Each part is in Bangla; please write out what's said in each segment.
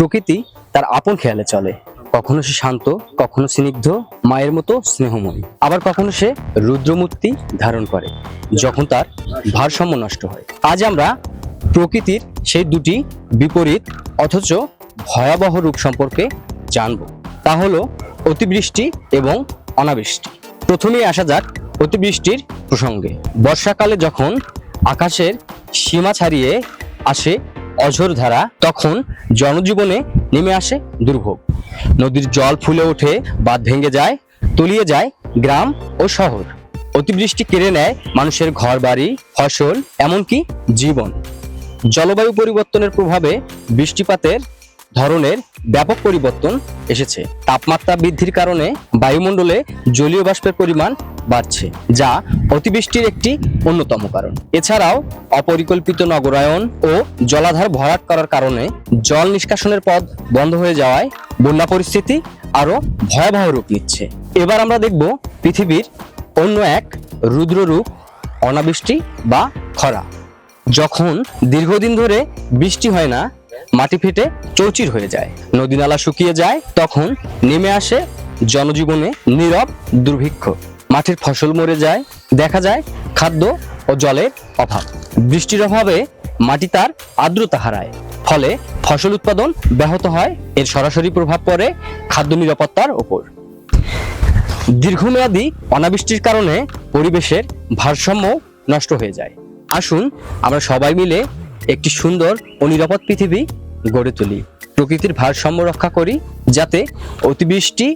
প্রকৃতি তার আপন খেয়ালে চলে। কখনো সে শান্ত, কখনো স্নিগ্ধ, মায়ের মতো স্নেহময়ী। আবার কখনো সে রুদ্রমূর্তি ধারণ করে, যখন তার ভারসাম্য নষ্ট হয়। আজ আমরা প্রকৃতির সেই দুটি বিপরীত অথচ ভয়াবহ রূপ সম্পর্কে জানব। তা হলো অতিবৃষ্টি এবং অনাবৃষ্টি। প্রথমেই আসা যাক অতিবৃষ্টির প্রসঙ্গে। বর্ষাকালে যখন আকাশের সীমা ছাড়িয়ে আসে অঝোর ধারা তখন জনজীবনে নেমে আসে দুর্ভোগ। নদীর জল ফুলে ওঠে, বাঁধ ভেঙে যায়, তলিয়ে যায় গ্রাম ও শহর। অতিবৃষ্টি কেড়ে নেয় মানুষের ঘর বাড়ি ফসল, এমনকি জীবন। জলবায়ু পরিবর্তনের প্রভাবে বৃষ্টিপাতের ধরনের ব্যাপক পরিবর্তন এসেছে। তাপমাত্রা বৃদ্ধির কারণে বায়ুমণ্ডলে জলীয় বাষ্পের পরিমাণ বাড়ছে, যা অতিবৃষ্টির একটি অন্যতম কারণ। এছাড়াও, অপরিকল্পিত নগরায়ন ও জলাধার ভরাট করার কারণে জল নিষ্কাশনের পথ বন্ধ হয়ে যাওয়ায় বন্যা পরিস্থিতি আরও ভয়াবহ রূপ নিচ্ছে। এবার আমরা দেখব পৃথিবীর অন্য এক রুদ্র রূপ অনাবৃষ্টি বা খরা। যখন দীর্ঘদিন ধরে বৃষ্টি হয় না, মাটি ফেটে চৌচির হয়ে যায়। নদী নালা শুকিয়ে যায়, তখন নেমে আসে জনজীবনে নীরব দুর্ভিক্ষ। মাঠের ফসল মরে যায়, দেখা যায় খাদ্য ও জলের অভাব। বৃষ্টির অভাবে মাটি তার আর্দ্রতা হারায়, ফলে ফসল উৎপাদন ব্যাহত হয়, এর সরাসরি প্রভাব পড়ে খাদ্য নিরাপত্তার ওপর। দীর্ঘমেয়াদী অনাবৃষ্টির কারণে পরিবেশের ভারসাম্য নষ্ট হয়ে যায়। আসুন আমরা সবাই মিলে একটি সুন্দর ও নিরাপদ পৃথিবী গড়ে তুলি। প্রকৃতির ভারসাম্য রক্ষা করি, যাতে অতিবৃষ্টি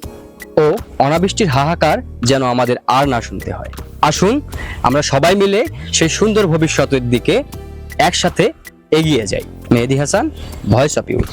ও অনাবৃষ্টির হাহাকার যেন আমাদের আর না শুনতে হয়। আসুন, আমরা সবাই মিলে সেই সুন্দর ভবিষ্যতের দিকে একসাথে এগিয়ে যাই। Mehedi Hasan voice of youth